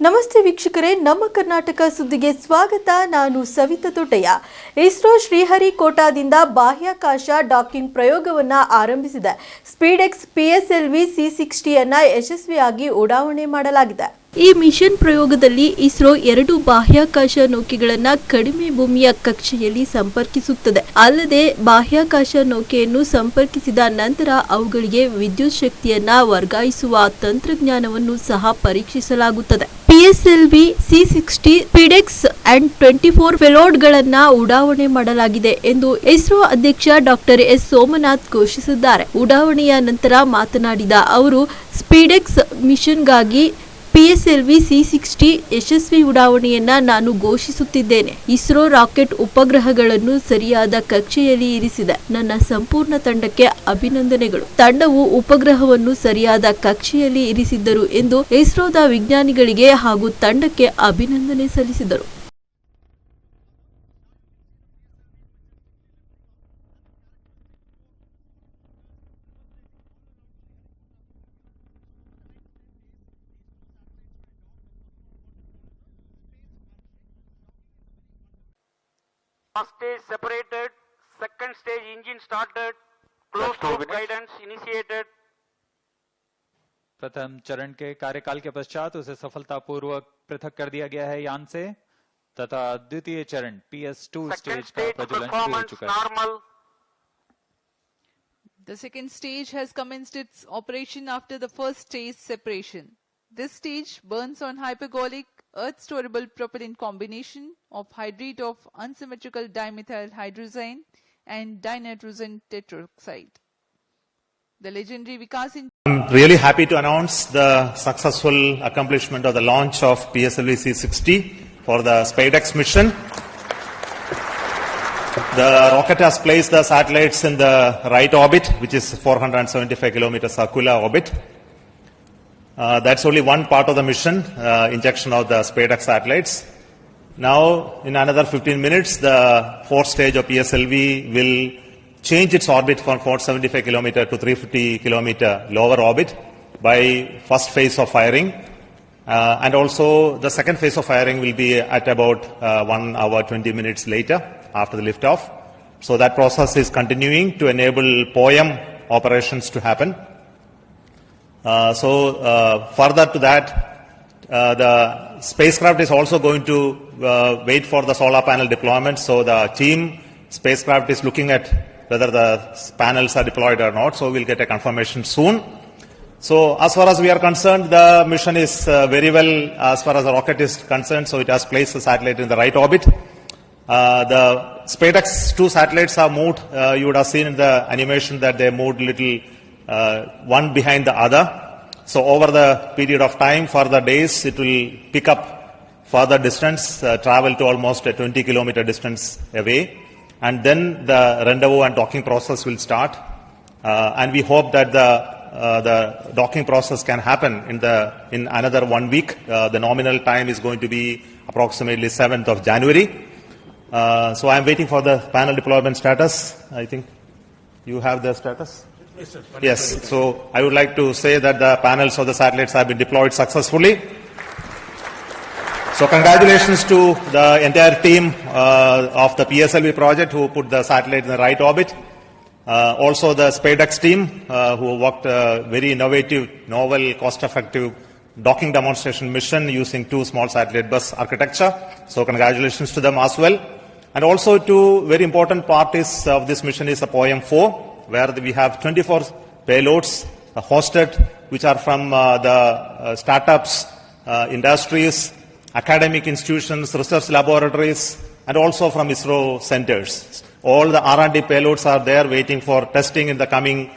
ನಮಸ್ತೆ ವೀಕ್ಷಕರೇ, ನಮ್ಮ ಕರ್ನಾಟಕ ಸುದ್ದಿಗೆ ಸ್ವಾಗತ. ನಾನು ಸವಿತಾ ತೊಟ್ಟಯ್ಯ. ಇಸ್ರೋ ಶ್ರೀಹರಿಕೋಟಾದಿಂದ ಬಾಹ್ಯಾಕಾಶ ಡಾಕಿಂಗ್ ಪ್ರಯೋಗವನ್ನ ಆರಂಭಿಸಿದೆ. ಸ್ಪೀಡೆಕ್ಸ್ ವಿ ಸಿ ಸಿಕ್ಸ್ಟಿಯನ್ನು ಯಶಸ್ವಿಯಾಗಿ ಉಡಾವಣೆ ಮಾಡಲಾಗಿದೆ. ಈ ಮಿಷನ್ ಪ್ರಯೋಗದಲ್ಲಿ ಇಸ್ರೋ ಎರಡು ಬಾಹ್ಯಾಕಾಶ ನೌಕೆಗಳನ್ನು ಕಡಿಮೆ ಭೂಮಿಯ ಕಕ್ಷೆಯಲ್ಲಿ ಸಂಪರ್ಕಿಸುತ್ತದೆ. ಅಲ್ಲದೆ ಬಾಹ್ಯಾಕಾಶ ನೌಕೆಯನ್ನು ಸಂಪರ್ಕಿಸಿದ ನಂತರ ಅವುಗಳಿಗೆ ವಿದ್ಯುತ್ ಶಕ್ತಿಯನ್ನ ವರ್ಗಾಯಿಸುವ ತಂತ್ರಜ್ಞಾನವನ್ನು ಸಹ ಪರೀಕ್ಷಿಸಲಾಗುತ್ತದೆ. PSLV, C sixty, ಪಿಡೆಕ್ಸ್ and twenty four ಫೆಲೋಡ್ಗಳನ್ನ ಉಡಾವಣೆ ಮಾಡಲಾಗಿದೆ ಎಂದು ಇಸ್ರೋ ಅಧ್ಯಕ್ಷ ಡಾಕ್ಟರ್ ಎಸ್. ಸೋಮನಾಥ್ ಘೋಷಿಸಿದ್ದಾರೆ. ಉಡಾವಣೆಯ ನಂತರ ಮಾತನಾಡಿದ ಅವರು, ಸ್ಪೀಡೆಕ್ಸ್ ಮಿಷನ್ಗಾಗಿ ಪಿಎಸ್ಎಲ್ವಿ ಸಿ ಸಿಕ್ಸ್ಟಿ ಯಶಸ್ವಿ ಉಡಾವಣೆಯನ್ನ ನಾನು ಘೋಷಿಸುತ್ತಿದ್ದೇನೆ. ಇಸ್ರೋ ರಾಕೆಟ್ ಉಪಗ್ರಹಗಳನ್ನು ಸರಿಯಾದ ಕಕ್ಷೆಯಲ್ಲಿ ಇರಿಸಿದೆ. ನನ್ನ ಸಂಪೂರ್ಣ ತಂಡಕ್ಕೆ ಅಭಿನಂದನೆಗಳು. ತಂಡವು ಉಪಗ್ರಹವನ್ನು ಸರಿಯಾದ ಕಕ್ಷೆಯಲ್ಲಿ ಇರಿಸಿದ್ದರು ಎಂದು ಇಸ್ರೋದ ವಿಜ್ಞಾನಿಗಳಿಗೆ ಹಾಗೂ ತಂಡಕ್ಕೆ ಅಭಿನಂದನೆ ಸಲ್ಲಿಸಿದರು. First stage separated. Second stage engine started. Close to guidance initiated. प्रथम चरण के कार्यकाल के पश्चात उसे सफलतापूर्वक पृथक कर दिया गया है यान से तथा द्वितीय चरण पी एस टू स्टेज का प्रज्वलन शुरू हो चुका है the second stage has commenced its operation after the first stage separation this stage burns on hypergolic earth storable propellant combination of hydrate of unsymmetrical dimethyl hydrazine and dinitrogen tetroxide. The legendary Vikas in I'm really happy to announce the successful accomplishment of the launch of PSLV C60 for the SpaceX mission. The rocket has placed the satellites in the right orbit, which is 475 kilometers circular orbit. Uh, that's only one part of the mission, uh, injection of the SpaceX satellites. Now, in another 15 minutes, the fourth stage of PSLV will change its orbit from 475 kilometer to 350 kilometer lower orbit by first phase of firing. Uh, and also, the second phase of firing will be at about uh, 1 hour 20 minutes later after the liftoff. So that process is continuing to enable POEM operations to happen. Uh, so uh, further to that, uh, the spacecraft is also going to wait for the solar panel deployment. So the team spacecraft is looking at whether the panels are deployed or not. So we'll get a confirmation soon. So as far as we are concerned, the mission is uh, very well as far as the rocket is concerned. So it has placed the satellite in the right orbit. Uh, the SpaceX two satellites are moved. Uh, you would have seen in the animation that they moved little one behind the other. So over the period of time, for the days, it will pick up further distance, uh, travel to almost a 20 kilometer distance away, and then the rendezvous and docking process will start. Uh, and we hope that the uh, the docking process can happen in the in another one week. Uh, the nominal time is going to be approximately 7th of January. Uh, so I am waiting for the panel deployment status. I think you have the status. Yes. So I would like to say that the panels of the satellites have been deployed successfully. So congratulations to the entire team uh, of the PSLV project who put the satellite in the right orbit. Uh, also the SpaceX team uh, who worked a very innovative, novel, cost-effective docking demonstration mission using two small satellite bus architecture. So congratulations to them as well. And also two very important parties of this mission is the POEM 4, where we have 24 payloads uh, hosted, which are from uh, the uh, startups, industries, academic institutions, research laboratories, and also from ISRO centers. All the R&D payloads are there waiting for testing in the coming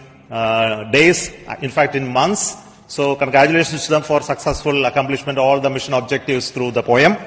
days, in fact in months. So congratulations to them for successful accomplishment of all the mission objectives through the poem.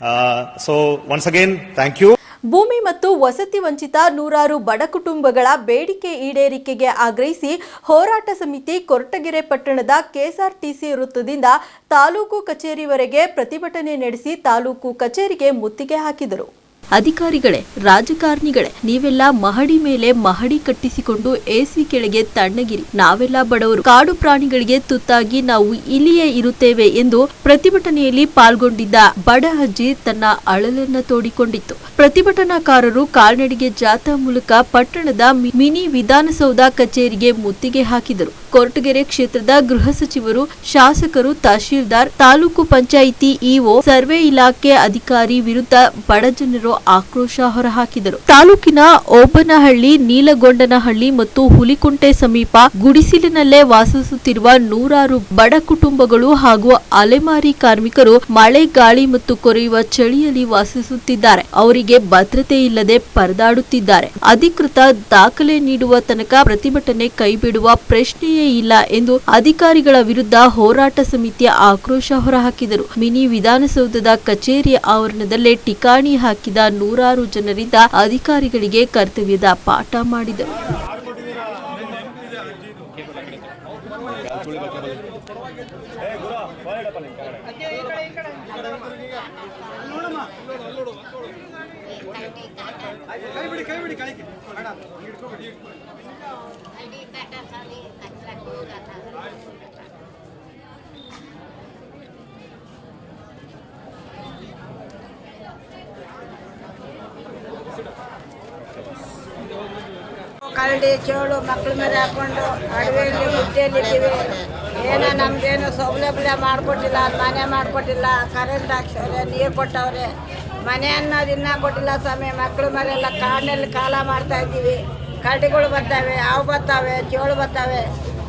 Uh, so once again, thank you. ಭೂಮಿ ಮತ್ತು ವಸತಿ ವಂಚಿತ ನೂರಾರು ಬಡ ಕುಟುಂಬಗಳ ಬೇಡಿಕೆ ಈಡೇರಿಕೆಗೆ ಆಗ್ರಹಿಸಿ ಹೋರಾಟ ಸಮಿತಿ ಕೊರಟಗೆರೆ ಪಟ್ಟಣದ ಕೆಎಸ್ಆರ್ಟಿಸಿ ವೃತ್ತದಿಂದ ತಾಲೂಕು ಕಚೇರಿವರೆಗೆ ಪ್ರತಿಭಟನೆ ನಡೆಸಿ ತಾಲೂಕು ಕಚೇರಿಗೆ ಮುತ್ತಿಗೆ ಹಾಕಿದರು. ಅಧಿಕಾರಿಗಳೇ, ರಾಜಕಾರಣಿಗಳೇ, ನೀವೆಲ್ಲ ಮಹಡಿ ಮೇಲೆ ಮಹಡಿ ಕಟ್ಟಿಸಿಕೊಂಡು ಎಸಿ ಕೆಳಗೆ ತಣ್ಣಗಿರಿ. ನಾವೆಲ್ಲ ಬಡವರು, ಕಾಡು ಪ್ರಾಣಿಗಳಿಗೆ ತುತ್ತಾಗಿ ನಾವು ಇಲ್ಲಿಯೇ ಇರುತ್ತೇವೆ ಎಂದು ಪ್ರತಿಭಟನೆಯಲ್ಲಿ ಪಾಲ್ಗೊಂಡಿದ್ದ ಬಡ ಅಜ್ಜಿ ತನ್ನ ಅಳಲನ್ನ ತೋಡಿಕೊಂಡಿತ್ತು. ಪ್ರತಿಭಟನಾಕಾರರು ಕಾಲ್ನಡಿಗೆ ಜಾಥಾ ಮೂಲಕ ಪಟ್ಟಣದ ಮಿನಿ ವಿಧಾನಸೌಧ ಕಚೇರಿಗೆ ಮುತ್ತಿಗೆ ಹಾಕಿದರು. ಕೊರಟಗೆರೆ ಕ್ಷೇತ್ರದ ಗೃಹ ಸಚಿವರು, ಶಾಸಕರು, ತಹಶೀಲ್ದಾರ್, ತಾಲೂಕು ಪಂಚಾಯಿತಿ ಇಒ, ಸರ್ವೆ ಇಲಾಖೆ ಅಧಿಕಾರಿ ವಿರುದ್ಧ ಬಡಜನರು ಆಕ್ರೋಶ ಹೊರಹಾಕಿದರು. ತಾಲೂಕಿನ ಓಬನಹಳ್ಳಿ, ನೀಲಗೊಂಡನಹಳ್ಳಿ ಮತ್ತು ಹುಲಿಕುಂಟೆ ಸಮೀಪ ಗುಡಿಸಿಲಿನಲ್ಲೇ ವಾಸಿಸುತ್ತಿರುವ ನೂರಾರು ಬಡ ಕುಟುಂಬಗಳು ಹಾಗೂ ಅಲೆಮಾರಿ ಕಾರ್ಮಿಕರು ಮಳೆ, ಗಾಳಿ ಮತ್ತು ಕೊರೆಯುವ ಚಳಿಯಲ್ಲಿ ವಾಸಿಸುತ್ತಿದ್ದಾರೆ. ಅವರಿಗೆ ಭದ್ರತೆ ಇಲ್ಲದೆ ಪರದಾಡುತ್ತಿದ್ದಾರೆ. ಅಧಿಕೃತ ದಾಖಲೆ ನೀಡುವ ತನಕ ಪ್ರತಿಭಟನೆ ಕೈಬಿಡುವ ಪ್ರಶ್ನೆಯೇ ಇಲ್ಲ ಎಂದು ಅಧಿಕಾರಿಗಳ ವಿರುದ್ಧ ಹೋರಾಟ ಸಮಿತಿಯ ಆಕ್ರೋಶ ಹೊರಹಾಕಿದರು ಮಿನಿ ವಿಧಾನಸೌಧದ ಕಚೇರಿಯ ಆವರಣದಲ್ಲೇ ಟಿಕಾಣಿ ಹಾಕಿದ ನೂರಾರು ಜನರಿಂದ ಅಧಿಕಾರಿಗಳಿಗೆ ಕರ್ತವ್ಯದ ಪಾಠ ಮಾಡಿದರು ಕರಡಿ ಚೋಳು ಮಕ್ಳ ಮೇಲೆ ಹಾಕೊಂಡು ಅಡವೆಯಲ್ಲಿ ಗುಡ್ಡೆಯಲ್ಲಿದ್ದೀವಿ ಏನೋ ನಮ್ಗೇನು ಸೌಲಭ್ಯ ಮಾಡಿಕೊಟ್ಟಿಲ್ಲ, ಮನೆ ಮಾಡಿಕೊಟ್ಟಿಲ್ಲ ಕರೆಂಟ್ ಹಾಕ್ಸವ್ರೆ ನೀರು ಕೊಟ್ಟವ್ರೆ. ಮನೆ ಅನ್ನೋದು ಇನ್ನೂ ಕೊಟ್ಟಿಲ್ಲ ಸ್ವಾಮಿ, ಮಕ್ಳ ಮೇಲೆಲ್ಲ ಕಾಡಿನಲ್ಲಿ ಕಾಲ ಮಾಡ್ತಾ ಇದ್ದೀವಿ. ಕರಡಿಗಳು ಬರ್ತವೆ, ಹಾವು ಬರ್ತಾವೆ ಚೇಳು ಬರ್ತಾವೆ.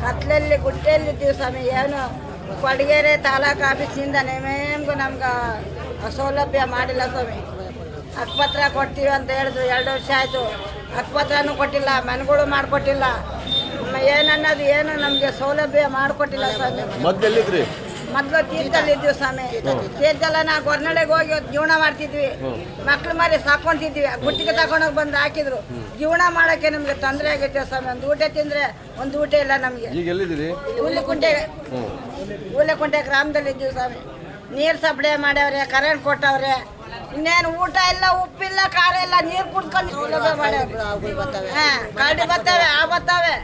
ಕತ್ಲಲ್ಲಿ ಗುಡ್ಡೆಯಲ್ಲಿದ್ದೀವಿ ಸ್ವಾಮಿ ಏನು ಕೊಡಗೇರೆ ತಾಲೂಕು ಆಫೀಸಿಂದ ನೇಮೇಮ್ಗೂ ನಮ್ಗೆ ಸೌಲಭ್ಯ ಮಾಡಿಲ್ಲ ಸ್ವಾಮಿ. ಅಕ್ಪತ್ರ ಕೊಡ್ತೀವಿ ಅಂತ ಹೇಳಿದ್ರು, ಎರಡು ವರ್ಷ ಆಯಿತು. ಅಕ್ಪತ್ರನೂ ಕೊಟ್ಟಿಲ್ಲ, ಮನೆಗಳು ಮಾಡಿಕೊಟ್ಟಿಲ್ಲ. ಏನನ್ನೋದು ಏನು ನಮಗೆ ಸೌಲಭ್ಯ ಮಾಡಿಕೊಟ್ಟಿಲ್ಲ ಸ್ವಾಮಿ. ಮೊದಲು ತೀರ್ಥಲ್ಲಿ ಇದ್ವಿ ಸ್ವಾಮಿ. ತೀರ್ಥಲ್ಲ ನಾವು ಗೊರ್ನಳೆಗೆ ಹೋಗಿ ಜೀವನ ಮಾಡ್ತಿದ್ವಿ. ಮಕ್ಳು ಮಾರಿ ಸಾಕೊಂತಿದ್ವಿ ಗುಟ್ಟಿಗೆ ತಗೊಂಡೋಗಿ ಬಂದು ಹಾಕಿದ್ರು. ಜೀವನ ಮಾಡೋಕ್ಕೆ ನಮಗೆ ತೊಂದರೆ ಆಗೈತೆ ಸ್ವಾಮಿ. ಒಂದು ಊಟ ತಿಂದರೆ ಒಂದು ಊಟ ಇಲ್ಲ ನಮಗೆ. ಹುಲಿಕುಂಟೆ ಹುಲಿಕುಂಟೆ ಗ್ರಾಮದಲ್ಲಿ ಇದ್ದೀವಿ ಸ್ವಾಮಿ. ನೀರು ಸಪ್ಲೈ ಮಾಡ್ಯವ್ರೆ ಕರೆಂಟ್ ಕೊಟ್ಟವ್ರೆ. ಇನ್ನೇನು ಊಟ ಇಲ್ಲ ಉಪ್ಪಿಲ್ಲ ಖಾರ ಇಲ್ಲ ನೀರು ಕುಡ್ಕೊಂಡು ಮಾಡ್ಯಾವ್ರೆ ಹಾ ಕರಡಿ ಬರ್ತವೆ ಆ ಬರ್ತವೆ.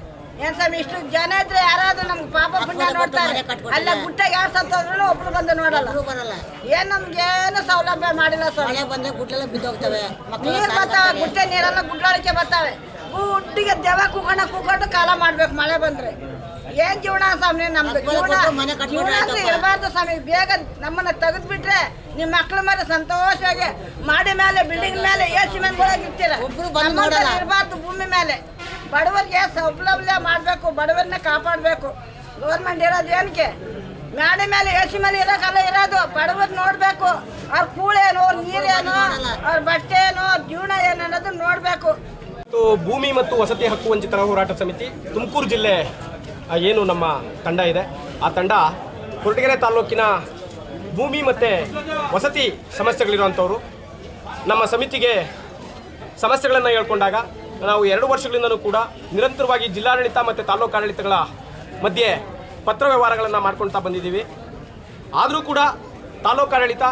ಏನ್ ಸ್ವಾಮಿ ಇಷ್ಟು ಜನ ಇದ್ರೆ ಯಾರಾದ್ರೂ ನಮ್ಗೆ ಪಾಪ ಪುಣ್ಯ ನೋಡ್ತಾರೆ. ಅಲ್ಲ ಗುಟ್ಟ ಯಾರು ಸತ್ತೋದ್ರು ಒಬ್ರು ಬಂದು ನೋಡಲ್ಲ. ಏನ್ ನಮ್ಗೆ ಏನು ಸೌಲಭ್ಯ ಮಾಡಿಲ್ಲ ಸ್ವಾಮಿ. ಬಂದ್ರೆ ಗುಡ್ಲೆಲ್ಲ ಬಿದ್ದೋಗ್ತವೆ. ನೀರು ಬರ್ತಾವೆ ಗುಟ್ಟೆ ನೀರೆಲ್ಲ ಗುಡ್ಡಾಳಿಕೆ ಬರ್ತಾವೆ ಗುಡ್ಡಿಗೆ ದೆವ ಕೂಕೊಂಡು ಕೂಕೊಂಡು ಕಾಲ ಮಾಡ್ಬೇಕು ಮಳೆ ಬಂದ್ರೆ. ಏನ್ ಜೀವನ ಸ್ವಾಮಿ ನಮ್ದು? ಜೀವನ ಜೀವನ ಅಂದ್ರೆ. ಇರಬಾರ್ದು ಸ್ವಾಮಿ. ಬೇಗ ನಮ್ಮನ್ನ ತೆಗೆದ್ಬಿಟ್ರೆ ನಿಮ್ಮ ಮಕ್ಳ ಮೇಲೆ ಸಂತೋಷವಾಗಿ ಮಾಡಿ ಮೇಲೆ ಬಿಲ್ಡಿಂಗ್ ಮೇಲೆ ಎ ಸಿಮೆಂಟ್ ಒಳಗೆ ಇರ್ತೀರ. ಒಬ್ರು ಬಂದ್ ನೋಡಲ್ಲ. ಇರಬಾರ್ದು ಭೂಮಿ ಮೇಲೆ. ಬಡವರಿಗೆ ಸೌಲಭ್ಯ ಬಡವರನ್ನ ಕಾಪಾಡಬೇಕು. ಗೌರ್ಮೆಂಟ್ ಇರೋದು ಏನಕ್ಕೆ? ಮ್ಯಾಡೆ ಮೇಲೆ ಎ ಸಿ ಮೇಲೆ ಇರೋಕ್ಕಲ್ಲ ಇರೋದು. ಬಡವರು ನೋಡಬೇಕು. ಅವ್ರ ಕೂಳೇನು, ಅವ್ರ ನೀರೇನು, ಅವ್ರ ಬಟ್ಟೆ ಏನು ಅವ್ರ ಜೀವನ ಏನು ಅನ್ನೋದು ನೋಡಬೇಕು. ಭೂಮಿ ಮತ್ತು ವಸತಿ ಹಕ್ಕು ವಂಚಿತರ ಹೋರಾಟ ಸಮಿತಿ ತುಮಕೂರು ಜಿಲ್ಲೆ ಏನು ನಮ್ಮ ತಂಡ ಇದೆ. ಆ ತಂಡ ಕೊರಟಗೆರೆ ತಾಲೂಕಿನ ಭೂಮಿ ಮತ್ತು ವಸತಿ ಸಮಸ್ಯೆಗಳಿರುವಂಥವ್ರು. ನಮ್ಮ ಸಮಿತಿಗೆ ಸಮಸ್ಯೆಗಳನ್ನು ಹೇಳ್ಕೊಂಡಾಗ ನಾವು ಎರಡು ವರ್ಷಗಳಿಂದಲೂ ಕೂಡ ನಿರಂತರವಾಗಿ ಜಿಲ್ಲಾಡಳಿತ ಮತ್ತು ತಾಲೂಕು ಆಡಳಿತಗಳ ಮಧ್ಯೆ ಪತ್ರ ವ್ಯವಹಾರಗಳನ್ನು ಮಾಡ್ಕೊಳ್ತಾ ಬಂದಿದ್ದೀವಿ. ಆದರೂ ಕೂಡ ತಾಲೂಕು ಆಡಳಿತ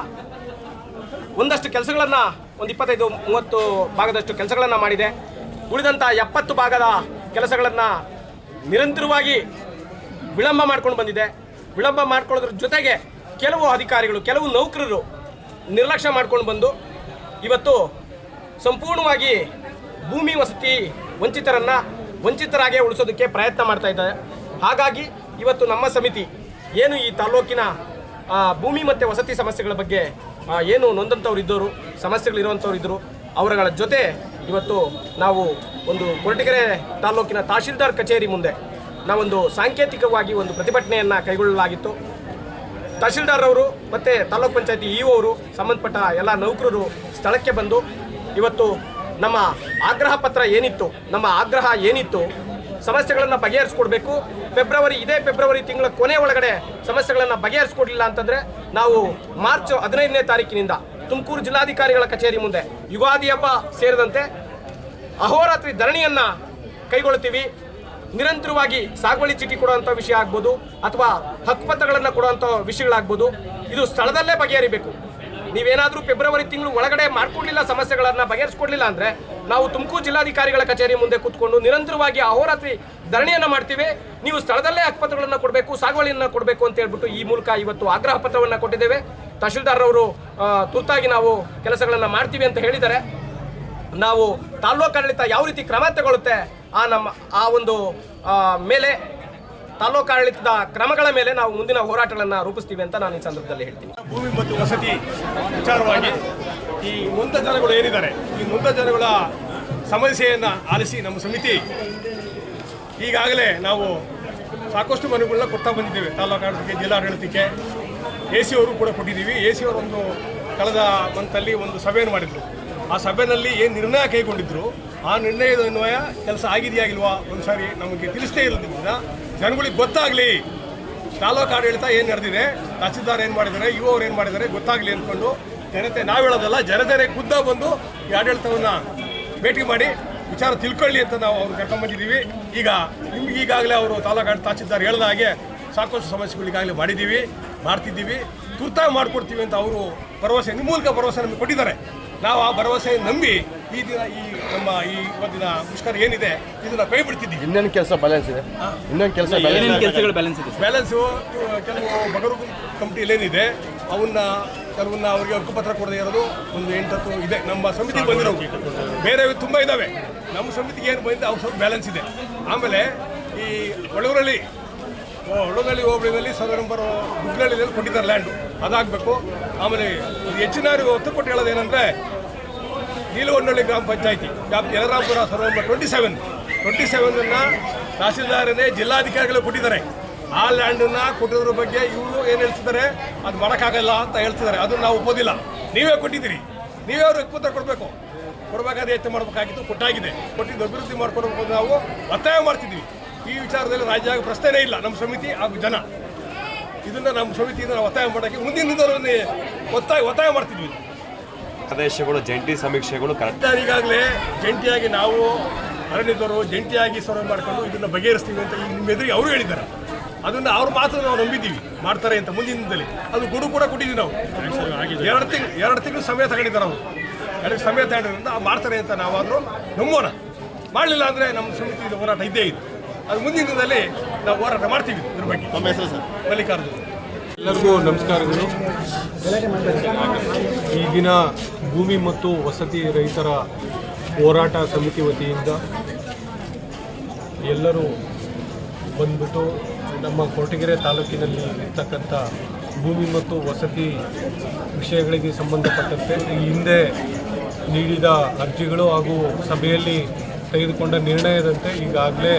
ಒಂದಷ್ಟು ಕೆಲಸಗಳನ್ನು, ಒಂದು ಇಪ್ಪತ್ತೈದು, ಮೂವತ್ತು ಭಾಗದಷ್ಟು ಕೆಲಸಗಳನ್ನು ಮಾಡಿದೆ. ಉಳಿದಂಥ ಎಪ್ಪತ್ತು ಭಾಗದ ಕೆಲಸಗಳನ್ನು ನಿರಂತರವಾಗಿ ವಿಳಂಬ ಮಾಡ್ಕೊಂಡು ಬಂದಿದೆ. ವಿಳಂಬ ಮಾಡ್ಕೊಳ್ಳೋದ್ರ ಜೊತೆಗೆ ಕೆಲವು ಅಧಿಕಾರಿಗಳು, ಕೆಲವು ನೌಕರರು ನಿರ್ಲಕ್ಷ್ಯ ಮಾಡ್ಕೊಂಡು ಬಂದು ಇವತ್ತು ಸಂಪೂರ್ಣವಾಗಿ ಭೂಮಿ ವಸತಿ ವಂಚಿತರನ್ನು ವಂಚಿತರಾಗೇ ಉಳಿಸೋದಕ್ಕೆ ಪ್ರಯತ್ನ ಮಾಡ್ತಾ ಇದ್ದಾರೆ. ಹಾಗಾಗಿ ಇವತ್ತು ನಮ್ಮ ಸಮಿತಿ ಏನು ಈ ತಾಲೂಕಿನ ಭೂಮಿ ಮತ್ತು ವಸತಿ ಸಮಸ್ಯೆಗಳ ಬಗ್ಗೆ ಏನು ನೊಂದಂಥವ್ರು ಇದ್ದವರು ಸಮಸ್ಯೆಗಳಿರುವಂಥವ್ರು ಇದ್ದರು, ಅವರುಗಳ ಜೊತೆ ಇವತ್ತು ನಾವು ಒಂದು ಕೊರಟಗೆರೆ ತಾಲೂಕಿನ ತಹಶೀಲ್ದಾರ್ ಕಚೇರಿ ಮುಂದೆ ನಾವೊಂದು ಸಾಂಕೇತಿಕವಾಗಿ ಒಂದು ಪ್ರತಿಭಟನೆಯನ್ನು ಕೈಗೊಳ್ಳಲಾಗಿತ್ತು. ತಹಶೀಲ್ದಾರ್ ಅವರು ಮತ್ತು ತಾಲೂಕ್ ಪಂಚಾಯತಿ ಇ ಅವರು ಸಂಬಂಧಪಟ್ಟ ಎಲ್ಲ ನೌಕರರು ಸ್ಥಳಕ್ಕೆ ಬಂದು ಇವತ್ತು ನಮ್ಮ ಆಗ್ರಹ ಪತ್ರ ಏನಿತ್ತು, ನಮ್ಮ ಆಗ್ರಹ ಏನಿತ್ತು, ಸಮಸ್ಯೆಗಳನ್ನು ಬಗೆಹರಿಸ್ಕೊಡ್ಬೇಕು. ಫೆಬ್ರವರಿ, ಇದೇ ಫೆಬ್ರವರಿ ತಿಂಗಳ ಕೊನೆ ಒಳಗಡೆ ಸಮಸ್ಯೆಗಳನ್ನು ಬಗೆಹರಿಸ್ಕೊಡ್ಲಿಲ್ಲ ಅಂತಂದರೆ ನಾವು ಮಾರ್ಚ್ ಹದಿನೈದನೇ ತಾರೀಕಿನಿಂದ ತುಮಕೂರು ಜಿಲ್ಲಾಧಿಕಾರಿಗಳ ಕಚೇರಿ ಮುಂದೆ ಯುಗಾದಿ ಹಬ್ಬ ಸೇರಿದಂತೆ ಅಹೋರಾತ್ರಿ ಧರಣಿಯನ್ನು ಕೈಗೊಳ್ತೀವಿ ನಿರಂತರವಾಗಿ ಸಾಗುವಳಿ ಚೀಟಿ ಕೊಡುವಂಥ ವಿಷಯ ಆಗ್ಬೋದು, ಅಥವಾ ಹಕ್ಕುಪತ್ರಗಳನ್ನು ಕೊಡುವಂಥ ವಿಷಯಗಳಾಗ್ಬೋದು. ಇದು ಸ್ಥಳದಲ್ಲೇ ಬಗೆಹರಿಬೇಕು. ನೀವೇನಾದರೂ ಫೆಬ್ರವರಿ ತಿಂಗಳು ಒಳಗಡೆ ಮಾಡಿಕೊಡ್ಲಿಲ್ಲ ಸಮಸ್ಯೆಗಳನ್ನು ಬಗೆಹರಿಸ್ಕೊಡ್ಲಿಲ್ಲ ಅಂದರೆ ನಾವು ತುಮಕೂರು ಜಿಲ್ಲಾಧಿಕಾರಿಗಳ ಕಚೇರಿ ಮುಂದೆ ಕೂತ್ಕೊಂಡು ನಿರಂತರವಾಗಿ ಅಹೋರಾತ್ರಿ ಧರಣಿಯನ್ನು ಮಾಡ್ತೀವಿ. ನೀವು ಸ್ಥಳದಲ್ಲೇ ಆಸ್ಪತ್ರೆಗಳನ್ನು ಕೊಡಬೇಕು, ಸಾಗುವಳಿಯನ್ನು ಕೊಡಬೇಕು ಅಂತ ಹೇಳ್ಬಿಟ್ಟು ಈ ಮೂಲಕ ಇವತ್ತು ಆಗ್ರಹ ಪತ್ರವನ್ನು ಕೊಟ್ಟಿದ್ದೇವೆ. ತಹಶೀಲ್ದಾರ್ರವರು ತುರ್ತಾಗಿ ನಾವು ಕೆಲಸಗಳನ್ನು ಮಾಡ್ತೀವಿ ಅಂತ ಹೇಳಿದ್ದಾರೆ. ನಾವು ತಾಲ್ಲೂಕು ಆಡಳಿತ ಯಾವ ರೀತಿ ಕ್ರಮ ತಗೊಳ್ಳುತ್ತೆ ಆ ನಮ್ಮ, ಆ ಒಂದು ಮೇಲೆ ತಾಲ್ಲೂಕು ಆಡಳಿತದ ಕ್ರಮಗಳ ಮೇಲೆ ನಾವು ಮುಂದಿನ ಹೋರಾಟಗಳನ್ನು ರೂಪಿಸ್ತೀವಿ ಅಂತ ನಾನು ಈ ಸಂದರ್ಭದಲ್ಲಿ ಹೇಳ್ತೀನಿ. ಭೂಮಿ ಮತ್ತು ವಸತಿ ವಿಚಾರವಾಗಿ ಈ ನೊಂದ ಜನಗಳು ಏನಿದ್ದಾರೆ, ಈ ನೊಂದ ಜನಗಳ ಸಮಸ್ಯೆಯನ್ನು ಆಲಿಸಿ ನಮ್ಮ ಸಮಿತಿ ಈಗಾಗಲೇ ನಾವು ಸಾಕಷ್ಟು ಮನೆಗಳನ್ನ ಕೊಡ್ತಾ ಬಂದಿದ್ದೇವೆ. ತಾಲೂಕು ಆಡಳಿತಕ್ಕೆ, ಜಿಲ್ಲಾಡಳಿತಕ್ಕೆ. ಎ ಸಿ ಅವರು ಕೂಡ ಕೊಟ್ಟಿದ್ದೀವಿ. ಎ ಸಿ ಅವರೊಂದು ಕಳೆದ ಮಂತಲ್ಲಿ ಒಂದು ಸಭೆಯನ್ನು ಮಾಡಿದರು. ಆ ಸಭೆಯಲ್ಲಿ ಏನು ನಿರ್ಣಯ ಕೈಗೊಂಡಿದ್ದರು ಆ ನಿರ್ಣಯದ ಅನ್ವಯ ಕೆಲಸ ಆಗಿದೆಯಾಗಿಲ್ವಾ ಒಂದು ಸಾರಿ ನಮಗೆ ತಿಳಿಸದೇ ಇರೋದ್ರಿಂದ ಜನಗಳಿಗೆ ಗೊತ್ತಾಗಲಿ. ತಾಲೂಕು ಆಡಳಿತ ಏನು ನಡೆದಿದೆ? ತಹಸೀಲ್ದಾರ್ ಏನು ಮಾಡಿದ್ದಾರೆ ಯುವ ಅವ್ರು ಏನು ಮಾಡಿದ್ದಾರೆ ಗೊತ್ತಾಗಲಿ ಅಂದ್ಕೊಂಡು ಜನತೆ ನಾವು ಹೇಳೋದಲ್ಲ ಜನತೆನೇ ಖುದ್ದ ಬಂದು ಈ ಆಡಳಿತವನ್ನು ಭೇಟಿ ಮಾಡಿ ವಿಚಾರ ತಿಳ್ಕೊಳ್ಳಿ ಅಂತ ನಾವು ಅವ್ರು ಕರ್ಕೊಂಡ್ಬಂದಿದ್ದೀವಿ ಈಗ ನಿಮ್ಗೆ ಈಗಾಗಲೇ ಅವರು ತಾಲೂಕು ತಹಸೀಲ್ದಾರ್ ಹೇಳಿದ ಹಾಗೆ ಸಾಕಷ್ಟು ಸಮಸ್ಯೆಗಳಿಗಾಗಲೇ ಮಾಡಿದ್ದೀವಿ, ಮಾಡ್ತಿದ್ದೀವಿ. ತುರ್ತಾಗಿ ಮಾಡಿಕೊಡ್ತೀವಿ ಅಂತ ಅವರು ಭರವಸೆ ನಿಮ್ಮ ಮೂಲಕ ಭರವಸೆ ನಮಗೆ ಕೊಟ್ಟಿದ್ದಾರೆ. ನಾವು ಆ ಭರವಸೆ ನಂಬಿ ಈ ದಿನ ಈ ನಮ್ಮ ಈ ಇವತ್ತಿನ ಮುಷ್ಕರ ಏನಿದೆ ಇದನ್ನ ಕೈ ಬಿಡ್ತಿದ್ದೀವಿ ಇನ್ನೇನು ಕೆಲಸ ಬ್ಯಾಲೆನ್ಸ್ ಇದೆ? ಇನ್ನೊಂದು ಕೆಲಸ ಕೆಲಸಗಳು ಬ್ಯಾಲೆನ್ಸ್ ಇದೆ ಬ್ಯಾಲೆನ್ಸು ಕೆಲವು ಬಗರು ಕಮಿಟಿಯಲ್ಲಿ ಏನಿದೆ ಅವನ್ನ ಕೆಲವನ್ನ ಅವರಿಗೆ ಹಕ್ಕುಪತ್ರ ಕೊಡದೇ ಇರೋದು ಒಂದು ಎಂಟತ್ತು ಇದೆ. ನಮ್ಮ ಸಮಿತಿಗೆ ಬಂದಿರೋ ಬೇರೆ ತುಂಬ ಇದ್ದಾವೆ ನಮ್ಮ ಸಮಿತಿಗೆ ಏನು ಬಂದಿದೆ ಅವ್ರು ಸ್ವಲ್ಪ ಬ್ಯಾಲೆನ್ಸ್ ಇದೆ. ಆಮೇಲೆ ಈ ಒಳಗರಲ್ಲಿ ಒಳಗಳ್ಳಿ ಹೋಬಳಿನಲ್ಲಿ ಸದರ್ ನಂಬರ್ ಗುಡ್ಲಳ್ಳಿಯಲ್ಲಿ ಕೊಟ್ಟಿದ್ದಾರೆ ಲ್ಯಾಂಡು ಅದಾಗಬೇಕು. ಆಮೇಲೆ ಹೆಚ್ಚಿನ ಹೆಚ್ಚಿನವರಿಗೆ ಒತ್ತು ಕೊಟ್ಟು ಹೇಳೋದೇನೆಂದರೆ ನೀಲಗೊಂಡಳ್ಳಿ ಗ್ರಾಮ panchayat Yalarampura survey number twenty seven twenty ಸೆವೆನನ್ನು ತಹಸೀಲ್ದಾರನೇ ಜಿಲ್ಲಾಧಿಕಾರಿಗಳು ಕೊಟ್ಟಿದ್ದಾರೆ. ಆ ಲ್ಯಾಂಡನ್ನ ಕೊಟ್ಟಿದ್ರ ಬಗ್ಗೆ ಇವರು ಏನು ಹೇಳ್ತಿದ್ದಾರೆ? ಅದು ಮಾಡೋಕ್ಕಾಗಲ್ಲ ಅಂತ ಹೇಳ್ತಿದ್ದಾರೆ. ಅದನ್ನು ನಾವು ಒಪ್ಪೋದಿಲ್ಲ. ನೀವೇ ಕೊಟ್ಟಿದ್ದೀರಿ. ನೀವೇ ಅವ್ರಿಗೆ ಪತ್ರ ಕೊಡಬೇಕು. ಕೊಡಬೇಕಾದ್ರೆ ಹೆಚ್ಚು ಮಾಡಬೇಕಾಗಿತ್ತು. ಕೊಟ್ಟಾಗಿದೆ. ಕೊಟ್ಟಿದ್ದು ಅಭಿವೃದ್ಧಿ ಮಾಡ್ಕೊಂಡು ನಾವು ಒತ್ತಾಯ ಮಾಡ್ತಿದ್ದೀವಿ. ಈ ವಿಚಾರದಲ್ಲಿ ರಾಜ್ಯ ಪ್ರಶ್ನೆನೇ ಇಲ್ಲ. ನಮ್ಮ ಸಮಿತಿ ಹಾಗೂ ಜನ. ಇದನ್ನು ನಮ್ಮ ಸಮಿತಿಯಿಂದ ನಾವು ಒತ್ತಾಯ ಮಾಡೋಕ್ಕೆ ಮುಂದಿನ ದಿನ ಒತ್ತಾಯ ಒತ್ತಾಯ ಮಾಡ್ತಿದ್ವಿ. ಪ್ರದೇಶಗಳು ಜಂಟಿ ಸಮೀಕ್ಷೆಗಳು ಕರೆಕ್ಟ್ ಸರ್, ಈಗಾಗಲೇ ಜಂಟಿಯಾಗಿ ನಾವು ಅರಣ್ಯದವರು ಜಂಟಿಯಾಗಿ ಸರ್ವೆ ಮಾಡ್ಕೊಂಡು ಇದನ್ನು ಬಗೆಹರಿಸ್ತೀವಿ ಅಂತ ಈಗ ನಿಮ್ಮ ಎದುರಿಗೆ ಅವರು ಹೇಳಿದ್ದಾರೆ. ಅದನ್ನು ಅವ್ರ ಮಾತು ನಾವು ನಂಬಿದ್ದೀವಿ. ಮಾಡ್ತಾರೆ ಅಂತ ಮುಂದಿನ ದಿನದಲ್ಲಿ ಅದು ಗುಡು ಕೂಡ ಕೊಟ್ಟಿದ್ದೀವಿ ನಾವು. ಎರಡು ತಿಂಗಳು ಎರಡು ತಿಂಗಳು ಸಮಯ ತಗೊಂಡಿದ್ದಾರೆ ಅವರು. ಎರಡು ಸಮಯ ತಗೊಂಡಿದ್ದರಿಂದ ಆ ಮಾಡ್ತಾರೆ ಅಂತ ನಾವಾದರೂ ನಂಬೋಣ. ಮಾಡಲಿಲ್ಲ ಅಂದರೆ ನಮ್ಮ ಸಮಿತಿ ಇದು ಹೋರಾಟ ಇದ್ದೇ ಇದೆ. ಅದು ಮುಂದಿನ ದಿನದಲ್ಲಿ ನಾವು ಹೋರಾಟ ಮಾಡ್ತೀವಿ ಇದ್ರ ಬಗ್ಗೆ. ನಮ್ಮ ಹೆಸರು ಸರ್? ಮಲ್ಲಿಕಾರ್ಜುನ್. ಎಲ್ಲರಿಗೂ ನಮಸ್ಕಾರಗಳು. ಈಗಿನ ಭೂಮಿ ಮತ್ತು ವಸತಿ ರೈತರ ಹೋರಾಟ ಸಮಿತಿ ವತಿಯಿಂದ ಎಲ್ಲರೂ ಬಂದ್ಬಿಟ್ಟು ನಮ್ಮ ಕೊರಟಗೆರೆ ತಾಲೂಕಿನಲ್ಲಿ ಇರ್ತಕ್ಕಂಥ ಭೂಮಿ ಮತ್ತು ವಸತಿ ವಿಷಯಗಳಿಗೆ ಸಂಬಂಧಪಟ್ಟಂತೆ ಹಿಂದೆ ನೀಡಿದ ಅರ್ಜಿಗಳು ಹಾಗೂ ಸಭೆಯಲ್ಲಿ ತೆಗೆದುಕೊಂಡ ನಿರ್ಣಯದಂತೆ ಈಗಾಗಲೇ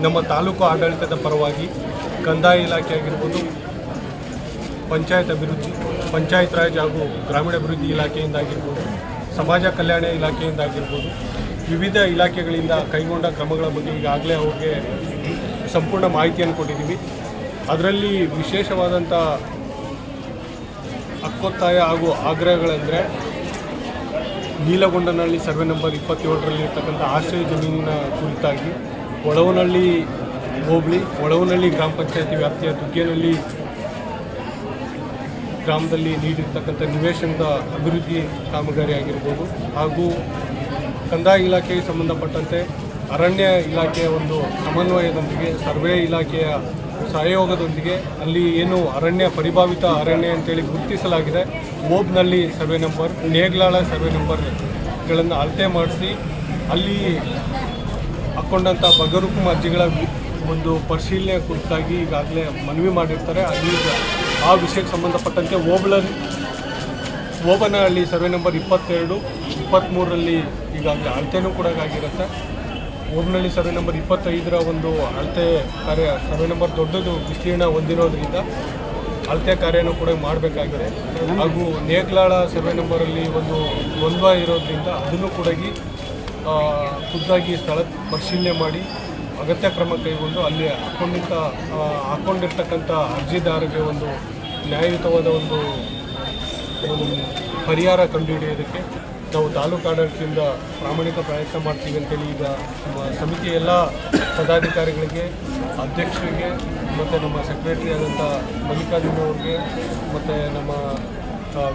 ನಮ್ಮ ತಾಲೂಕು ಆಡಳಿತದ ಪರವಾಗಿ ಕಂದಾಯ ಇಲಾಖೆ ಆಗಿರ್ಬೋದು ಪಂಚಾಯತ್ ಅಭಿವೃದ್ಧಿ, ಪಂಚಾಯತ್ ರಾಜ್ ಹಾಗೂ ಗ್ರಾಮೀಣಾಭಿವೃದ್ಧಿ ಇಲಾಖೆಯಿಂದಾಗಿರ್ಬೋದು ಸಮಾಜ ಕಲ್ಯಾಣ ಇಲಾಖೆಯಿಂದಾಗಿರ್ಬೋದು ವಿವಿಧ ಇಲಾಖೆಗಳಿಂದ ಕೈಗೊಂಡ ಕ್ರಮಗಳ ಬಗ್ಗೆ ಈಗಾಗಲೇ ಅವ್ರಿಗೆ ಸಂಪೂರ್ಣ ಮಾಹಿತಿಯನ್ನು ಕೊಟ್ಟಿದ್ದೀವಿ. ಅದರಲ್ಲಿ ವಿಶೇಷವಾದಂಥ ಹಕ್ಕೊತ್ತಾಯ ಹಾಗೂ ಆಗ್ರಹಗಳೆಂದರೆ ನೀಲಗೊಂಡನಹಳ್ಳಿ ಸರ್ವೆ ನಂಬರ್ ಇಪ್ಪತ್ತೇಳರಲ್ಲಿ ಇರ್ತಕ್ಕಂಥ ಆಶ್ರಯ ಜಮೀನಿನ ಕುರಿತಾಗಿ, ಒಳವನಹಳ್ಳಿ ಹೋಬಳಿ, ಒಳವನಹಳ್ಳಿ ಗ್ರಾಮ ಪಂಚಾಯತಿ ವ್ಯಾಪ್ತಿಯ ದುಗ್ಗೇನಹಳ್ಳಿ ಗ್ರಾಮದಲ್ಲಿ ನೀಡಿರ್ತಕ್ಕಂಥ ನಿವೇಶನದ ಅಭಿವೃದ್ಧಿ ಕಾಮಗಾರಿ ಆಗಿರ್ಬೋದು ಹಾಗೂ ಕಂದಾಯ ಇಲಾಖೆಗೆ ಸಂಬಂಧಪಟ್ಟಂತೆ ಅರಣ್ಯ ಇಲಾಖೆಯ ಒಂದು ಸಮನ್ವಯದೊಂದಿಗೆ, ಸರ್ವೆ ಇಲಾಖೆಯ ಸಹಯೋಗದೊಂದಿಗೆ ಅಲ್ಲಿ ಏನು ಅರಣ್ಯ, ಪರಿಭಾವಿತ ಅರಣ್ಯ ಅಂತೇಳಿ ಗುರುತಿಸಲಾಗಿದೆ. ಓಬ್ನಲ್ಲಿ ಸರ್ವೆ ನಂಬರ್, ನೇಗ್ಲಾಳ ಸರ್ವೆ ನಂಬರ್ಗಳನ್ನು ಅಳತೆ ಮಾಡಿಸಿ, ಅಲ್ಲಿ ಹಾಕ್ಕೊಂಡಂಥ ಬಗರುಕುಮ ಅರ್ಜಿಗಳ ಒಂದು ಪರಿಶೀಲನೆ ಕುರಿತಾಗಿ ಈಗಾಗಲೇ ಮನವಿ ಮಾಡಿರ್ತಾರೆ. ಅಲ್ಲಿ ಆ ವಿಷಯಕ್ಕೆ ಸಂಬಂಧಪಟ್ಟಂತೆ ಓಬಳ ಓಬನಹಳ್ಳಿ ಸರ್ವೆ ನಂಬರ್ ಇಪ್ಪತ್ತೆರಡು ಇಪ್ಪತ್ತ್ಮೂರರಲ್ಲಿ ಈಗಾಗಲೇ ಅಳತೆನೂ ಕೂಡ ಆಗಿರುತ್ತೆ. ಓಬನಹಳ್ಳಿ ಸರ್ವೆ ನಂಬರ್ ಇಪ್ಪತ್ತೈದರ ಒಂದು ಅಳತೆ ಕಾರ್ಯ, ಸರ್ವೆ ನಂಬರ್ ದೊಡ್ಡದು, ವಿಸ್ತೀರ್ಣ ಹೊಂದಿರೋದ್ರಿಂದ ಅಳತೆ ಕಾರ್ಯನೂ ಕೂಡ ಮಾಡಬೇಕಾಗಿದೆ. ಹಾಗೂ ನೇಗ್ಲಾಳ ಸರ್ವೆ ನಂಬರಲ್ಲಿ ಒಂದು ದ್ವಂದ್ವ ಇರೋದ್ರಿಂದ ಅದನ್ನು ಕೂಡ ಖುದ್ದಾಗಿ ಸ್ಥಳ ಪರಿಶೀಲನೆ ಮಾಡಿ ಅಗತ್ಯ ಕ್ರಮ ಕೈಗೊಂಡು ಅಲ್ಲಿ ಹಾಕೊಂಡಿದ್ದ ಹಾಕ್ಕೊಂಡಿರ್ತಕ್ಕಂಥ ಅರ್ಜಿದಾರರಿಗೆ ಒಂದು ನ್ಯಾಯಯುತವಾದ ಒಂದು ಪರಿಹಾರ ಕಂಡುಹಿಡಿಯೋದಕ್ಕೆ ನಾವು ತಾಲೂಕು ಆಡಳಿತದಿಂದ ಪ್ರಾಮಾಣಿಕ ಪ್ರಯತ್ನ ಮಾಡ್ತೀವಿ ಅಂತೇಳಿ ಈಗ ನಮ್ಮ ಸಮಿತಿ ಎಲ್ಲ ಪದಾಧಿಕಾರಿಗಳಿಗೆ, ಅಧ್ಯಕ್ಷರಿಗೆ, ಮತ್ತು ನಮ್ಮ ಸೆಕ್ರೆಟರಿ ಆದಂಥ ಮಲ್ಲಿಕಾರ್ಜುನ ಅವ್ರಿಗೆ, ಮತ್ತು ನಮ್ಮ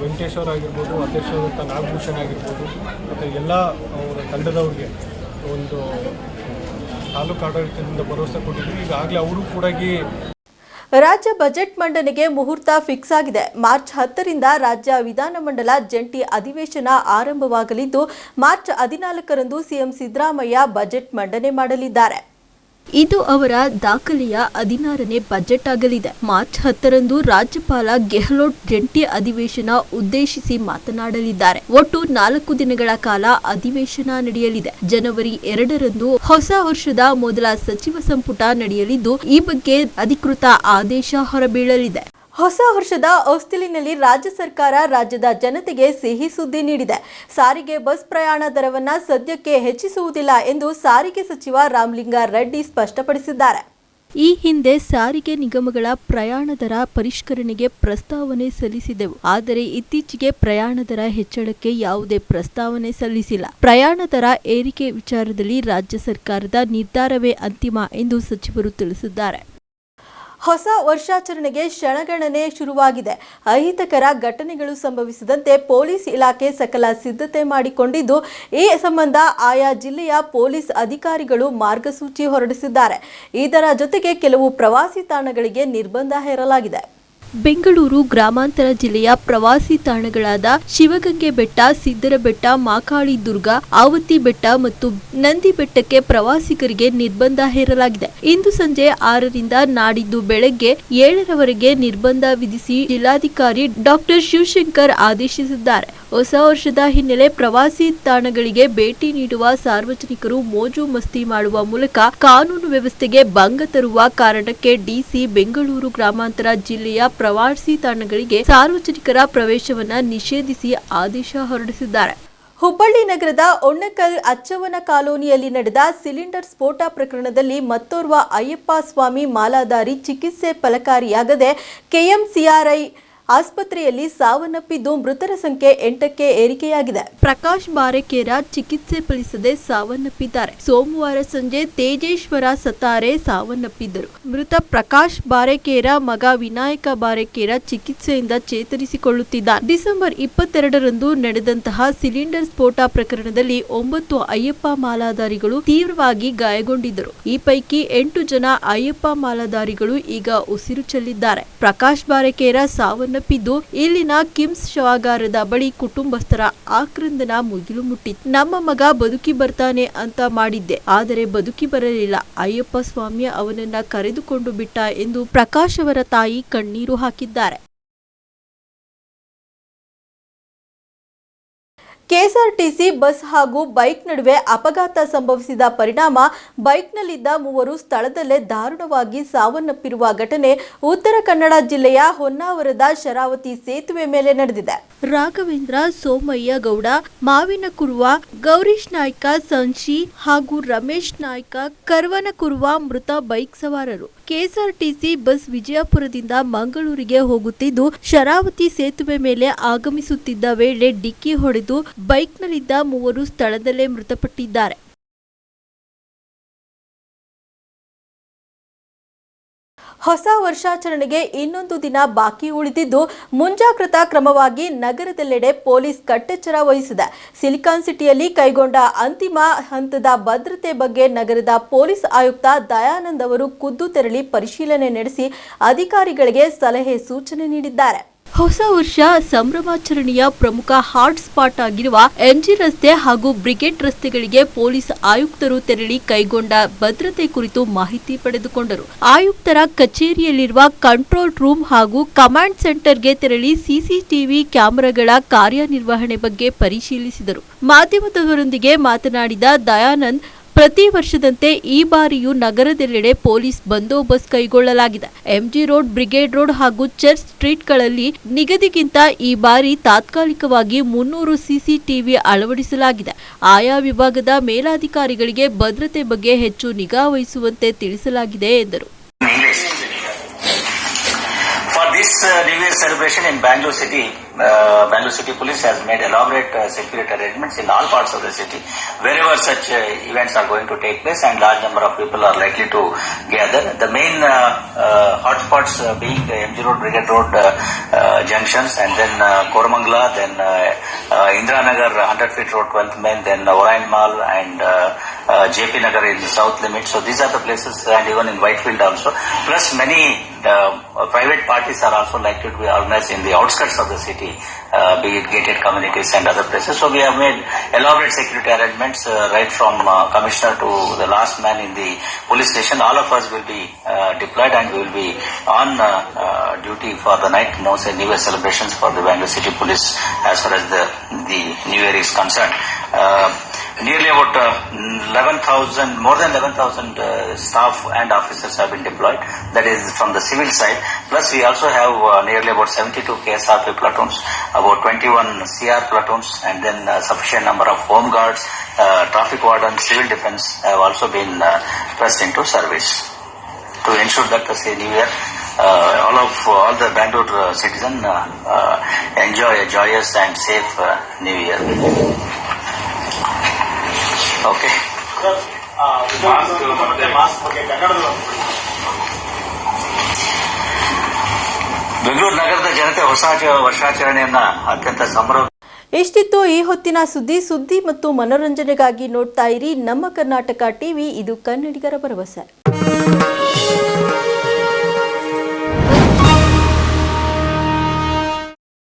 ವೆಂಕಟೇಶ್ವರ ಆಗಿರ್ಬೋದು ಅಧ್ಯಕ್ಷರಾದಂಥ ನಾಗಭೂಷಣ್ ಆಗಿರ್ಬೋದು, ಮತ್ತು ಎಲ್ಲ ಅವರ ತಂಡದವ್ರಿಗೆ ಒಂದು ತಾಲೂಕು ಆಡಳಿತದಿಂದ ಭರವಸೆ ಕೊಟ್ಟಿದ್ರು ಈಗಾಗಲೇ ಅವರು ಕೂಡ ರಾಜ್ಯ ಬಜೆಟ್ ಮಂಡನೆಗೆ ಮುಹೂರ್ತ ಫಿಕ್ಸ್ ಆಗಿದೆ. ಮಾರ್ಚ್ ಹತ್ತರಿಂದ ರಾಜ್ಯ ವಿಧಾನಮಂಡಲ ಜಂಟಿ ಅಧಿವೇಶನ ಆರಂಭವಾಗಲಿದ್ದು, ಮಾರ್ಚ್ ಹದಿನಾಲ್ಕರಂದು ಸಿಎಂ ಸಿದ್ದರಾಮಯ್ಯ ಬಜೆಟ್ ಮಂಡನೆ ಮಾಡಲಿದ್ದಾರೆ. ಇದು ಅವರ ದಾಖಲೆಯ ಹದಿನಾರನೇ ಬಜೆಟ್ ಆಗಲಿದೆ. ಮಾರ್ಚ್ ಹತ್ತರಂದು ರಾಜ್ಯಪಾಲ ಗೆಹ್ಲೋಟ್ ಜಂಟಿ ಅಧಿವೇಶನ ಉದ್ದೇಶಿಸಿ ಮಾತನಾಡಲಿದ್ದಾರೆ. ಒಟ್ಟು ನಾಲ್ಕು ದಿನಗಳ ಕಾಲ ಅಧಿವೇಶನ ನಡೆಯಲಿದೆ. ಜನವರಿ ಎರಡರಂದು ಹೊಸ ವರ್ಷದ ಮೊದಲ ಸಚಿವ ಸಂಪುಟ ನಡೆಯಲಿದ್ದು, ಈ ಬಗ್ಗೆ ಅಧಿಕೃತ ಆದೇಶ ಹೊರಬೀಳಲಿದೆ. ಹೊಸ ವರ್ಷದ ಹೊಸ್ತಿಲಿನಲ್ಲಿ ರಾಜ್ಯ ಸರ್ಕಾರ ರಾಜ್ಯದ ಜನತೆಗೆ ಸಿಹಿ ಸುದ್ದಿ ನೀಡಿದೆ. ಸಾರಿಗೆ ಬಸ್ ಪ್ರಯಾಣ ದರವನ್ನು ಸದ್ಯಕ್ಕೆ ಹೆಚ್ಚಿಸುವುದಿಲ್ಲ ಎಂದು ಸಾರಿಗೆ ಸಚಿವ ರಾಮಲಿಂಗಾರೆಡ್ಡಿ ಸ್ಪಷ್ಟಪಡಿಸಿದ್ದಾರೆ. ಈ ಹಿಂದೆ ಸಾರಿಗೆ ನಿಗಮಗಳ ಪ್ರಯಾಣ ದರ ಪರಿಷ್ಕರಣೆಗೆ ಪ್ರಸ್ತಾವನೆ ಸಲ್ಲಿಸಿದೆವು. ಆದರೆ ಇತ್ತೀಚೆಗೆ ಪ್ರಯಾಣ ದರ ಹೆಚ್ಚಳಕ್ಕೆ ಯಾವುದೇ ಪ್ರಸ್ತಾವನೆ ಸಲ್ಲಿಸಿಲ್ಲ. ಪ್ರಯಾಣ ದರ ಏರಿಕೆ ವಿಚಾರದಲ್ಲಿ ರಾಜ್ಯ ಸರ್ಕಾರದ ನಿರ್ಧಾರವೇ ಅಂತಿಮ ಎಂದು ಸಚಿವರು ತಿಳಿಸಿದ್ದಾರೆ. ಹೊಸ ವರ್ಷಾಚರಣೆಗೆ ಕ್ಷಣಗಣನೆ ಶುರುವಾಗಿದೆ. ಅಹಿತಕರ ಘಟನೆಗಳು ಸಂಭವಿಸದಂತೆ ಪೊಲೀಸ್ ಇಲಾಖೆ ಸಕಲ ಸಿದ್ಧತೆ ಮಾಡಿಕೊಂಡಿದ್ದು, ಈ ಸಂಬಂಧ ಆಯಾ ಜಿಲ್ಲೆಯ ಪೊಲೀಸ್ ಅಧಿಕಾರಿಗಳು ಮಾರ್ಗಸೂಚಿ ಹೊರಡಿಸಿದ್ದಾರೆ. ಇದರ ಜೊತೆಗೆ ಕೆಲವು ಪ್ರವಾಸಿ ತಾಣಗಳಿಗೆ ನಿರ್ಬಂಧ ಹೇರಲಾಗಿದೆ. ಬೆಂಗಳೂರು ಗ್ರಾಮಾಂತರ ಜಿಲ್ಲೆಯ ಪ್ರವಾಸಿ ತಾಣಗಳಾದ ಶಿವಗಂಗೆ ಬೆಟ್ಟ ಸಿದ್ದರ ಬೆಟ್ಟ ಮಾಕಾಳಿ ದುರ್ಗ, ಆವತಿ ಬೆಟ್ಟ ಮತ್ತು ನಂದಿ ಬೆಟ್ಟಕ್ಕೆ ಪ್ರವಾಸಿಗರಿಗೆ ನಿರ್ಬಂಧ ಹೇರಲಾಗಿದೆ. ಇಂದು ಸಂಜೆ ಆರರಿಂದ ನಾಡಿದ್ದು ಬೆಳಗ್ಗೆ ಏಳರವರೆಗೆ ನಿರ್ಬಂಧ ವಿಧಿಸಿ ಜಿಲ್ಲಾಧಿಕಾರಿ ಡಾಕ್ಟರ್ ಶಿವಶಂಕರ್ ಆದೇಶಿಸಿದ್ದಾರೆ. ಹೊಸ ವರ್ಷದ ಹಿನ್ನೆಲೆ ಪ್ರವಾಸಿ ತಾಣಗಳಿಗೆ ಭೇಟಿ ನೀಡುವ ಸಾರ್ವಜನಿಕರು ಮೋಜು ಮಸ್ತಿ ಮಾಡುವ ಮೂಲಕ ಕಾನೂನು ವ್ಯವಸ್ಥೆಗೆ ಭಂಗ ತರುವ ಕಾರಣಕ್ಕೆ ಡಿಸಿ ಬೆಂಗಳೂರು ಗ್ರಾಮಾಂತರ ಜಿಲ್ಲೆಯ ಪ್ರವಾಸಿ ತಾಣಗಳಿಗೆ ಸಾರ್ವಜನಿಕರ ಪ್ರವೇಶವನ್ನ ನಿಷೇಧಿಸಿ ಆದೇಶ ಹೊರಡಿಸಿದ್ದಾರೆ. ಹುಬ್ಬಳ್ಳಿ ನಗರದ ಒಣ್ಣಕಲ್ ಅಚ್ಚವನ ಕಾಲೋನಿಯಲ್ಲಿ ನಡೆದ ಸಿಲಿಂಡರ್ ಸ್ಫೋಟ ಪ್ರಕರಣದಲ್ಲಿ ಮತ್ತೋರ್ವ ಅಯ್ಯಪ್ಪ ಸ್ವಾಮಿ ಮಾಲಾಧಾರಿ ಚಿಕಿತ್ಸೆ ಫಲಕಾರಿಯಾಗದೆ ಕೆಎಂಸಿಆರ್ಐ ಆಸ್ಪತ್ರೆಯಲ್ಲಿ ಸಾವನ್ನಪ್ಪಿದ್ದು ಮೃತರ ಸಂಖ್ಯೆ ಎಂಟಕ್ಕೆ ಏರಿಕೆಯಾಗಿದೆ. ಪ್ರಕಾಶ್ ಬಾರೆಕೇರ ಚಿಕಿತ್ಸೆ ಫಲಿಸದೆ ಸಾವನ್ನಪ್ಪಿದ್ದಾರೆ. ಸೋಮವಾರ ಸಂಜೆ ತೇಜೇಶ್ವರ ಸತಾರೆ ಸಾವನ್ನಪ್ಪಿದ್ದರು. ಮೃತ ಪ್ರಕಾಶ್ ಬಾರೆಕೇರ ಮಗ ವಿನಾಯಕ ಬಾರೆಕೇರ ಚಿಕಿತ್ಸೆಯಿಂದ ಚೇತರಿಸಿಕೊಳ್ಳುತ್ತಿದ್ದಾರೆ. ಡಿಸೆಂಬರ್ ಇಪ್ಪತ್ತೆರಡರಂದು ನಡೆದಂತಹ ಸಿಲಿಂಡರ್ ಸ್ಫೋಟ ಪ್ರಕರಣದಲ್ಲಿ ಒಂಬತ್ತು ಅಯ್ಯಪ್ಪ ಮಾಲಾಧಾರಿಗಳು ತೀವ್ರವಾಗಿ ಗಾಯಗೊಂಡಿದ್ದರು. ಈ ಪೈಕಿ ಎಂಟು ಜನ ಅಯ್ಯಪ್ಪ ಮಾಲಾಧಾರಿಗಳು ಈಗ ಉಸಿರು ಚೆಲ್ಲಿದ್ದಾರೆ. ಪ್ರಕಾಶ್ ಬಾರೆಕೇರ ಸಾವನ್ನಪ್ಪಿದ್ದು ಇಲ್ಲಿನ ಕಿಮ್ಸ್ ಶವಾಗಾರದ ಬಳಿ ಕುಟುಂಬಸ್ಥರ ಆಕ್ರಂದನ ಮುಗಿಲು ಮುಟ್ಟಿತ್ತು. ನಮ್ಮ ಮಗ ಬದುಕಿ ಬರ್ತಾನೆ ಅಂತ ಮಾಡಿದ್ದೆ, ಆದರೆ ಬದುಕಿ ಬರಲಿಲ್ಲ. ಅಯ್ಯಪ್ಪ ಸ್ವಾಮಿ ಅವನನ್ನ ಕರೆದುಕೊಂಡು ಬಿಟ್ಟ ಎಂದು ಪ್ರಕಾಶ್ ಅವರ ತಾಯಿ ಕಣ್ಣೀರು ಹಾಕಿದ್ದಾರೆ. ಕೆಎಸ್ಆರ್ಟಿಸಿ ಬಸ್ ಹಾಗೂ ಬೈಕ್ ನಡುವೆ ಅಪಘಾತ ಸಂಭವಿಸಿದ ಪರಿಣಾಮ ಬೈಕ್ನಲ್ಲಿದ್ದ ಮೂವರು ಸ್ಥಳದಲ್ಲೇ ದಾರುಣವಾಗಿ ಸಾವನ್ನಪ್ಪಿರುವ ಘಟನೆ ಉತ್ತರ ಕನ್ನಡ ಜಿಲ್ಲೆಯ ಹೊನ್ನಾವರದ ಶರಾವತಿ ಸೇತುವೆ ಮೇಲೆ ನಡೆದಿದೆ. ರಾಘವೇಂದ್ರ ಸೋಮಯ್ಯ ಗೌಡ, ಮಾವಿನಕುರುವ, ಗೌರೀಶ್ ನಾಯ್ಕ ಸಂಶಿ ಹಾಗೂ ರಮೇಶ್ ನಾಯ್ಕ, ಕರ್ವನಕುರುವ ಮೃತ ಬೈಕ್ ಸವಾರರು. ಕೆಎಸ್ಆರ್ಟಿಸಿ ಬಸ್ ವಿಜಯಪುರದಿಂದ ಮಂಗಳೂರಿಗೆ ಹೋಗುತ್ತಿದ್ದು, ಶರಾವತಿ ಸೇತುವೆ ಮೇಲೆ ಆಗಮಿಸುತ್ತಿದ್ದ ವೇಳೆ ಡಿಕ್ಕಿ ಹೊಡೆದು ಬೈಕ್ನಲ್ಲಿದ್ದ ಮೂವರು ಸ್ಥಳದಲ್ಲೇ ಮೃತಪಟ್ಟಿದ್ದಾರೆ. ಹೊಸ ವರ್ಷಾಚರಣೆಗೆ ಇನ್ನೊಂದು ದಿನ ಬಾಕಿ ಉಳಿದಿದ್ದು, ಮುಂಜಾಗ್ರತಾ ಕ್ರಮವಾಗಿ ನಗರದೆಲ್ಲೆಡೆ ಪೊಲೀಸ್ ಕಟ್ಟೆಚ್ಚರ ವಹಿಸಿದೆ. ಸಿಲಿಕಾನ್ ಸಿಟಿಯಲ್ಲಿ ಕೈಗೊಂಡ ಅಂತಿಮ ಹಂತದ ಭದ್ರತೆ ಬಗ್ಗೆ ನಗರದ ಪೊಲೀಸ್ ಆಯುಕ್ತ ದಯಾನಂದ್ ಅವರು ಖುದ್ದು ತೆರಳಿ ಪರಿಶೀಲನೆ ನಡೆಸಿ ಅಧಿಕಾರಿಗಳಿಗೆ ಸಲಹೆ ಸೂಚನೆ ನೀಡಿದ್ದಾರೆ. ಹೊಸ ವರ್ಷ ಸಂಭ್ರಮಾಚರಣೆಯ ಪ್ರಮುಖ ಹಾಟ್ ಸ್ಪಾಟ್ ಆಗಿರುವ ಎಂಜಿ ರಸ್ತೆ ಹಾಗೂ ಬ್ರಿಗೇಡ್ ರಸ್ತೆಗಳಿಗೆ ಪೊಲೀಸ್ ಆಯುಕ್ತರು ತೆರಳಿ ಕೈಗೊಂಡ ಭದ್ರತೆ ಕುರಿತು ಮಾಹಿತಿ ಪಡೆದುಕೊಂಡರು. ಆಯುಕ್ತರ ಕಚೇರಿಯಲ್ಲಿರುವ ಕಂಟ್ರೋಲ್ ರೂಮ್ ಹಾಗೂ ಕಮಾಂಡ್ ಸೆಂಟರ್ಗೆ ತೆರಳಿ ಸಿಸಿಟಿವಿ ಕ್ಯಾಮೆರಾಗಳ ಕಾರ್ಯನಿರ್ವಹಣೆ ಬಗ್ಗೆ ಪರಿಶೀಲಿಸಿದರು. ಮಾಧ್ಯಮದವರೊಂದಿಗೆ ಮಾತನಾಡಿದ ದಯಾನಂದ್ ಪ್ರತಿ ವರ್ಷದಂತೆ ಈ ಬಾರಿಯೂ ನಗರದೆಲ್ಲೆಡೆ ಪೊಲೀಸ್ ಬಂದೋಬಸ್ತ್ ಕೈಗೊಳ್ಳಲಾಗಿದೆ. ಎಂಜಿ ರೋಡ್ ಬ್ರಿಗೇಡ್ ರೋಡ್ ಹಾಗೂ ಚರ್ಚ್ ಸ್ಟ್ರೀಟ್ಗಳಲ್ಲಿ ನಿಗದಿಗಿಂತ ಈ ಬಾರಿ ತಾತ್ಕಾಲಿಕವಾಗಿ ಮುನ್ನೂರು ಸಿಸಿಟಿವಿ ಅಳವಡಿಸಲಾಗಿದೆ. ಆಯಾ ವಿಭಾಗದ ಮೇಲಾಧಿಕಾರಿಗಳಿಗೆ ಭದ್ರತೆ ಬಗ್ಗೆ ಹೆಚ್ಚು ನಿಗಾ ವಹಿಸುವಂತೆ ತಿಳಿಸಲಾಗಿದೆ ಎಂದರು. For this uh, New Year celebration in Bangalore City, uh, Bangalore City Police has made elaborate uh, security arrangements in all parts of the city. Wherever such uh, events are going to take place and large number of people are likely to gather. The main uh, uh, hotspots uh, being MG Road, Brigade Road junctions and then uh, Koramangala, then Indira 100 feet road, 12th main, then Orion Mall and JP Nagar in the south limit. So these are the places and even in Whitefield also. Plus many private parties are also likely to be organized in the outskirts of the city, uh, be it gated communities and other places. So we have made elaborate security arrangements uh, right from uh, commissioner to the last man in the police station. All of us will be uh, deployed and we will be on uh, uh, duty for the night, no say New Year celebrations for the Bangalore City Police as far as the, the New Year is concerned. Uh, nearly about uh, 11,000, more than 11,000 uh, staff and officers have been deployed. That is from the civil side. Plus we also have uh, nearly about 72 KSRP platoons, about 21 CR platoons, and then uh, sufficient number of home guards, uh, traffic wardens, civil defense have also been uh, pressed into service to ensure that the New Year, uh, all of all the Bangalore uh, citizen uh, uh, enjoy a joyous and safe uh, New Year. Okay. Bengaluru ನಗರದ ಜನತೆ ಹೊಸ ವರ್ಷಾಚರಣೆಯನ್ನ ಅತ್ಯಂತ ಸಂಭ್ರಮ ಎಷ್ಟಿತ್ತು ಈ ಹೊತ್ತಿನ ಸುದ್ದಿ ಸುದ್ದಿ ಮತ್ತು ಮನೋರಂಜನೆಗಾಗಿ ನೋಡ್ತಾ ಇರಿ ನಮ್ಮ ಕರ್ನಾಟಕ ಟಿವಿ ಇದು ಕನ್ನಡಿಗರ ಭರವಸೆ